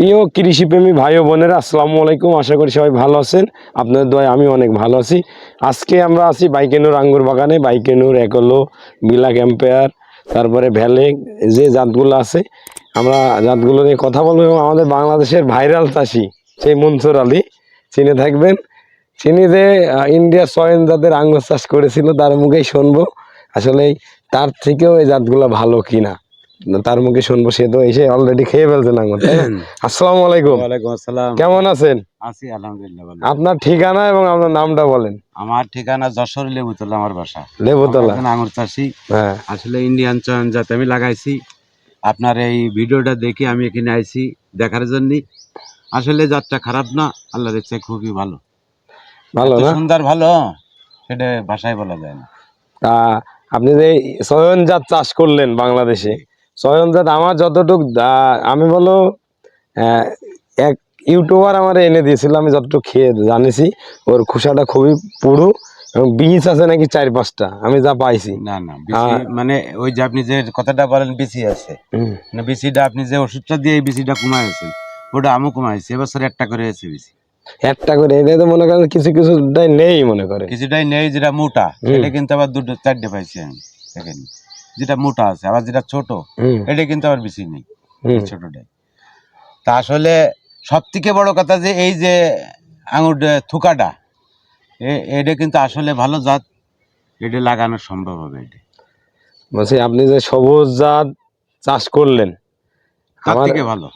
প্রিয় কৃষিপ্রেমী ভাই ও বোনেরা, আসসালামু আলাইকুম। আশা করি সবাই ভালো আছেন। আপনাদের দয় আমি অনেক ভালো আছি। আজকে আমরা আছি বাইকেনুর আঙ্গুর বাগানে। বাইকেনুর, একলো, বিলা ক্যাম্পেয়ার, তারপরে ভ্যালে, যে জাতগুলো আছে, আমরা জাতগুলো নিয়ে কথা বলব এবং আমাদের বাংলাদেশের ভাইরাল চাষি, সেই মনসুর আলী, চিনে থাকবেন। চিনি যে ইন্ডিয়া সয়েন জাতের আঙ্গুর চাষ করেছিল, তার মুখেই শুনব। আসলে তার থেকেও এই জাতগুলো ভালো কিনা। তার মুখে শুনব সে তো এসে অলরেডি খেয়ে ফেলছেন না? আসসালামু আলাইকুম। ওয়ালাইকুম আসসালাম। কেমন আছেন? আছি আলহামদুলিল্লাহ আপনার ঠিকানা এবং আপনার নামটা বলেন। আমার ঠিকানা যশোর লেবুতলা আমার বাসা। লেবুতলা। আঙুর চাষি। হ্যাঁ। আসলে ইন্ডিয়ান চয়ন জাত আমি লাগাইছি আপনার এই ভিডিওটা দেখে আমি এখানে আইছি দেখার জন্য। আসলে জাতটা খারাপ না আল্লাহ দেখছে খুবই ভালো। ভালো না? সুন্দর ভালো সেটা ভাষায় বলা যায় না। তা আপনি যে সয়ন জাত চাষ করলেন বাংলাদেশে সয়নজাত আমার যতটুক আমি বলো এক ইউটিউবার আমার এনে দিয়েছিল আমি যতটুকু খেয়ে জানিছি ওর খোসাটা খুবই পুরু এবং বীজ আছে নাকি চার পাঁচটা আমি যা পাইছি। না না মানে ওই যে আপনি যে কথাটা বলেন বিসি আছে। মানে বিসিটা আপনি যে ওষুধটা দিয়ে বিসিটা কমাইছেন ওটা আমও কমাইছে এবছর একটা করে হয়েছে বিসি। একটা করে এটা তো মনে করেন কিছু কিছুটাই নেই মনে করে। কিছুটাই নেই যেটা মোটা সেটা কিন্তু আবার দুটো চারটে পাইছি আমি দেখেন। যেটা মোটা আছে আবার যেটা ছোট এটা কিন্তু আবার বেশি নেই ছোটটাই। তা আসলে সব থেকে বড় কথা যে এই যে আঙুর থুকাটা এটা কিন্তু আসলে ভালো জাত এটা লাগানো সম্ভব হবে এটা। বলছি আপনি যে সবুজ জাত চাষ করলেন আমার- ভালো।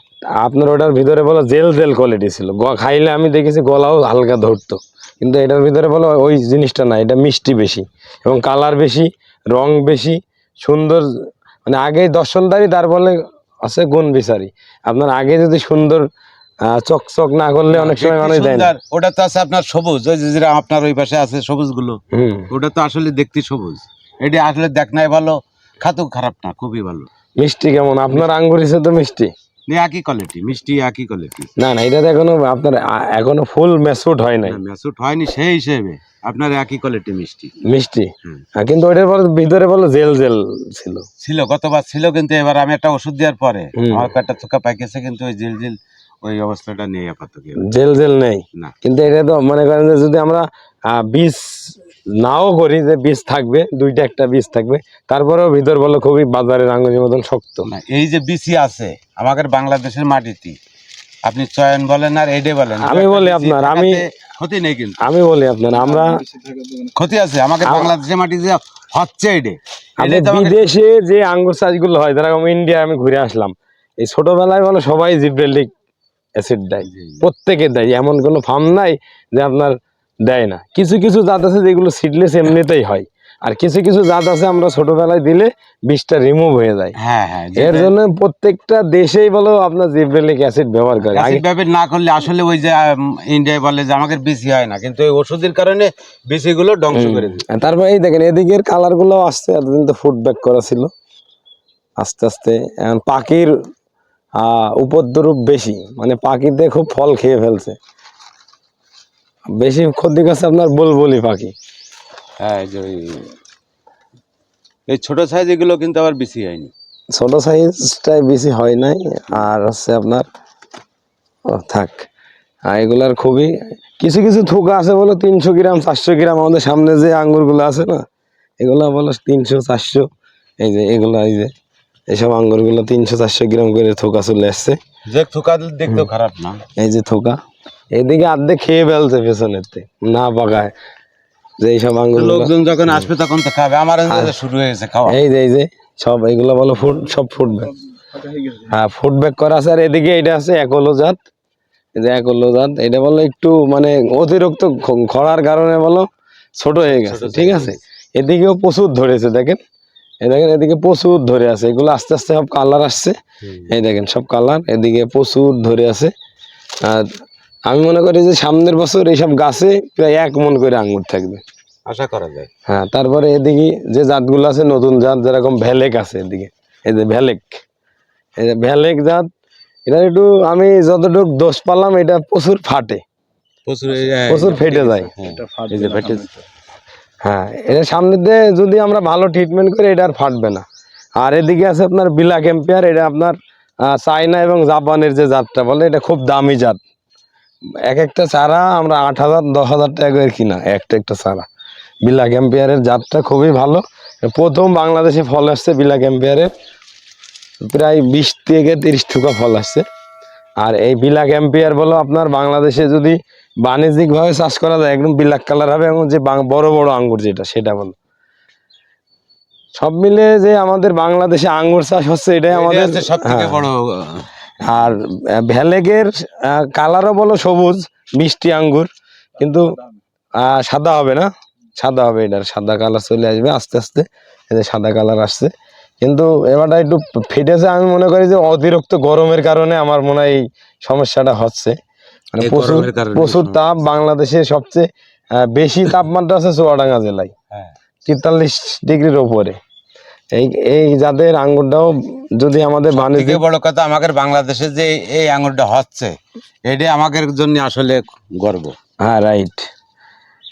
আপনার ওটার ভিতরে বলো জেল জেল কোয়ালিটি ছিল। খাইলে আমি দেখেছি গলাও হালকা ধরতো কিন্তু এটার ভিতরে বলো ওই জিনিসটা না এটা মিষ্টি বেশি এবং কালার বেশি রং বেশি সুন্দর মানে আগে দর্শনদারি তার বলে আছে গুণ বিচারি। আপনার আগে যদি সুন্দর চকচক না করলে অনেক সময় মানুষ দেয় না। ওটা তো আছে আপনার সবুজ ওই যে যেটা আপনার ওই পাশে আছে সবুজগুলো ওটা তো আসলে দেখতে সবুজ। এটা আসলে দেখ নাই ভালো খাতু খারাপ না খুবই ভালো। মিষ্টি কেমন? আপনার আঙ্গুর হিসেবে তো মিষ্টি। একই কোয়ালিটি মিষ্টি একই কোয়ালিটি না না এটা তো এখনও আপনার এখনও ফুল ম্যাচুড হয় নাই ম্যাচুড হয়নি সেই হিসেবে আপনার একই কোয়ালিটি মিষ্টি। মিষ্টি? হুম। হ্যাঁ, কিন্তু ওইটার পরে ভিতরে বলো জেল জেল ছিল। ছিল গতবার ছিল কিন্তু এবার আমি একটা ওষুধ দেওয়ার পরে। আমার কয়েকটা থোকা পাইকেছে কিন্তু ওই জেল জিল ওই অবস্থাটা নেই আপাতত। জেল জেল নেই? কিন্তু এটা তো মনে করেন যে যদি আমরা বীজ নাও করি যে বীজ থাকবে দুইটা একটা বীজ থাকবে তারপরেও ভিতর বলো খুবই বাজারের মতন শক্ত। না এই যে বিসি আছে আমাদের বাংলাদেশের মাটিতে আপনি চয়ন বলেন আর এডে বলেন আমি বলি আপনার, আমি- ক্ষতি নেই কিন্তু। আমি বলি আপনার আমরা ক্ষতি আছে আমাদের বাংলাদেশের মাটি যে হচ্ছে এডে। বিদেশে যে আঙ্গুর চাষগুলো হয় যেরকম ইন্ডিয়া আমি ঘুরে আসলাম এই ছোটবেলায় বলো সবাই জিব্রেলিক অ্যাসিড দেয়। প্রত্যেকে দেয়। এমন কোনো ফার্ম নাই যে আপনার দেয় না। কিছু কিছু জাত আছে যেগুলো সিডলেস এমনিতেই হয়। আর কিছু কিছু জাত আছে আমরা ছোটবেলায় দিলে বীজটা রিমুভ হয়ে যায়। হ্যাঁ হ্যাঁ এর জন্য প্রত্যেকটা দেশেই বলো আপনার জিব্রেলিক অ্যাসিড ব্যবহার করে। অ্যাসিড ব্যবহার না করলে আসলে ওই যে ইন্ডিয়ায় বলে যে আমাদের বিসি হয় না। কিন্তু ওই ওষুধের কারণে বেশিগুলো গুলো ধ্বংস করে দিচ্ছে। তারপর এই দেখেন এদিকের কালারগুলো আসছে। এতদিন তো ফুড ব্যাক করা ছিল। আস্তে আস্তে এখন পাখির উপদ্রব বেশি। মানে পাখিতে খুব ফল খেয়ে ফেলছে। বেশি ক্ষতি করছে আপনার বুলবুলি পাখি। হ্যাঁ এই ছোট সাইজ এগুলো কিন্তু আবার বেশি হয়নি। ছোট সাইজটাই বেশি হয় নাই। আর হচ্ছে আপনার থাক। আর এগুলার খুবই কিছু কিছু থুকা আছে বলো তিনশো গ্রাম চারশো গ্রাম আমাদের সামনে যে আঙ্গুরগুলো আছে না এগুলো বলো তিনশো চারশো। এই যে এগুলো এই যে। এইসব আঙ্গুরগুলো তিনশো চারশো গ্রাম করে থোকা চলে আসছে। যে থোকা দেখতেও খারাপ না। এই যে থোকা এদিকে আর্ধেক খেয়ে ফেলছে পেছনেতে না পাকায়। যে এইসব আঙ্গুর লোকজন যখন আসবে তখন তো খাবে আমার শুরু হয়ে খাওয়া। এই যে এই যে সব এইগুলো বলো ফুড সব ফুড ব্যাগ হ্যাঁ ফুড ব্যাগ করা আছে আর এদিকে এটা আছে একলো জাত। এই যে একলো জাত এটা বলো একটু মানে অতিরিক্ত খরার কারণে বলো ছোট হয়ে গেছে ঠিক আছে? এদিকেও প্রচুর ধরেছে দেখেন। এই দেখেন এদিকে প্রচুর ধরে আছে। এগুলো আস্তে আস্তে সব কালার আসছে। এই দেখেন সব কালার এদিকে প্রচুর ধরে আছে। আর আমি মনে করি যে সামনের বছর এইসব গাছে প্রায় এক মন করে আঙ্গুর থাকবে। আশা করা যায়। হ্যাঁ তারপরে এদিকে যে জাতগুলো আছে নতুন জাত যেরকম ভ্যালেক আছে এদিকে। এই যে ভ্যালেক। এই যে ভ্যালেক জাত এটা একটু আমি যতটুকু দোষ পালাম এটা প্রচুর ফাটে। প্রচুর প্রচুর ফেটে যায়। এই যে ফেটে হ্যাঁ এটা সামনে দিয়ে যদি আমরা ভালো ট্রিটমেন্ট করি, এটা আর ফাটবে না। আর এদিকে আছে আপনার বিলা ক্যাম্পিয়ার এটা আপনার চায়না এবং জাপানের যে জাতটা বলে, এটা খুব দামি জাত। এক একটা চারা আমরা আট হাজার, দশ হাজার টাকা করে কিনা, একটা একটা চারা। বিলা ক্যাম্পিয়ারের জাতটা খুবই ভালো। প্রথম বাংলাদেশে ফল আসছে বিলা ক্যাম্পিয়ারের প্রায় বিশ থেকে তিরিশ টুকা ফল আসছে। আর এই বিলা এম্পিয়ার বলো, আপনার বাংলাদেশে যদি বাণিজ্যিকভাবে চাষ করা যায় একদম বিলাক কালার হবে এবং যে বড় বড় আঙ্গুর যেটা সেটা বলো। সব মিলে যে আমাদের বাংলাদেশে আঙ্গুর চাষ হচ্ছে এটাই আমাদের হ্যাঁ। বড় আর ভ্যালেগের কালারও বলো সবুজ মিষ্টি আঙ্গুর কিন্তু সাদা হবে না। সাদা হবে এটার সাদা কালার চলে আসবে আস্তে আস্তে যে সাদা কালার আসছে। কিন্তু এবারটা একটু ফেটেছে আমি মনে করি যে অতিরিক্ত গরমের কারণে আমার মনে হয় এই সমস্যাটা হচ্ছে। প্রচুর প্রচুর তাপ বাংলাদেশে সবচেয়ে বেশি তাপমাত্রা আছে চুয়াডাঙ্গা জেলায়। হ্যাঁ। তেতাল্লিশ ডিগ্রির ওপরে। এই এই যাদের আঙ্গুরটাও যদি আমাদের থেকে বাণিজ্যিক বড় কথা আমাদের বাংলাদেশে যে এই আঙুরটা হচ্ছে এটা আমাদের জন্য আসলে গর্ব। হ্যাঁ রাইট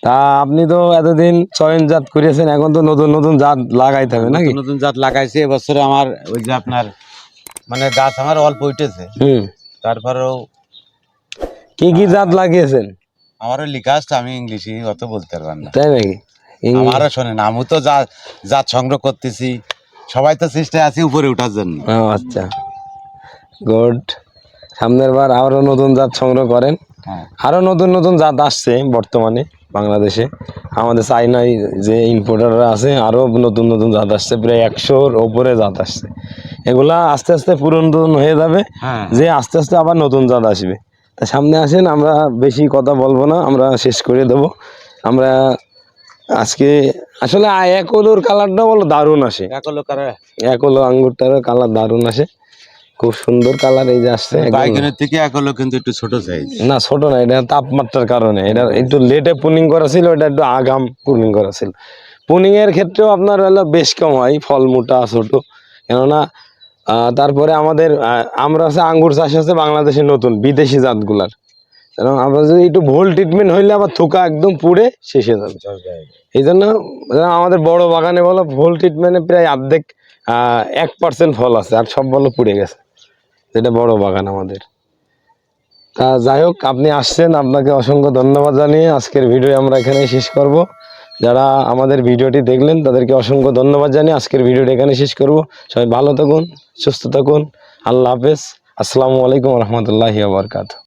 তা আপনি তো এতদিন চয়ন জাত করেছেন এখন তো নতুন নতুন জাত লাগাইতে হবে নাকি? নতুন জাত লাগাইছে এবছরে আমার ওই যে আপনার মানে গাছ আমার অল্প উঠেছে। হুম। তারপরেও কি কি জাত লাগিয়েছেন? আমারও লিখাস আমি ইংলিশে অত বলতে পারবেন না। তাই নাকি? আমারও শোনেন আমি তো যা জাত সংগ্রহ করতেছি। সবাই তো চেষ্টায় আছি উপরে ওঠার জন্য। আচ্ছা। গুড। সামনের বার আরও নতুন জাত সংগ্রহ করেন। হ্যাঁ। আরও নতুন নতুন জাত আসছে বর্তমানে বাংলাদেশে। আমাদের চাইনায় যে ইম্পোর্টাররা আছে আরও নতুন নতুন জাত আসছে। প্রায় একশোর ওপরে জাত আসছে। এগুলা আস্তে আস্তে পুরন হয়ে যাবে। হ্যাঁ। যে আস্তে আস্তে আবার নতুন জাত আসবে। তা সামনে আসেন আমরা বেশি কথা বলব না আমরা শেষ করে দেব। আমরা আজকে আসলে একলোর কালারটা বলো দারুণ আসে। একলো কারা একলো আঙ্গুরটার কালার দারুণ আসে। খুব সুন্দর কালার এই যে আসছে বাইকের থেকে একলো কিন্তু একটু ছোট সাইজ না ছোট না এটা তাপমাত্রার কারণে। এটা একটু লেটে পুনিং করা ছিল এটা একটু আগাম পুনিং করা ছিল। পুনিং এর ক্ষেত্রেও আপনার হলো বেশ কম হয় ফল মোটা ছোট। কেননা তারপরে আমাদের আমরা আছে আঙ্গুর চাষ আছে বাংলাদেশে নতুন বিদেশি জাতগুলার। কারণ আমরা যদি একটু ভুল ট্রিটমেন্ট হইলে আবার থোকা একদম পুড়ে শেষ হয়ে যাবে। এই জন্য আমাদের বড় বাগানে বলো ভুল ট্রিটমেন্টে প্রায় অর্ধেক এক পার্সেন্ট ফল আছে আর সব বলো পুড়ে গেছে। যেটা বড় বাগান আমাদের। তা যাই হোক আপনি আসছেন আপনাকে অসংখ্য ধন্যবাদ জানিয়ে আজকের ভিডিও আমরা এখানে শেষ করব। যারা আমাদের ভিডিওটি দেখলেন, তাদেরকে অসংখ্য ধন্যবাদ জানিয়ে আজকের ভিডিওটি এখানে শেষ করব। সবাই ভালো থাকুন, সুস্থ থাকুন। আল্লাহ হাফেজ। আসসালামু আলাইকুম রহমতুল্লাহি আবরকাত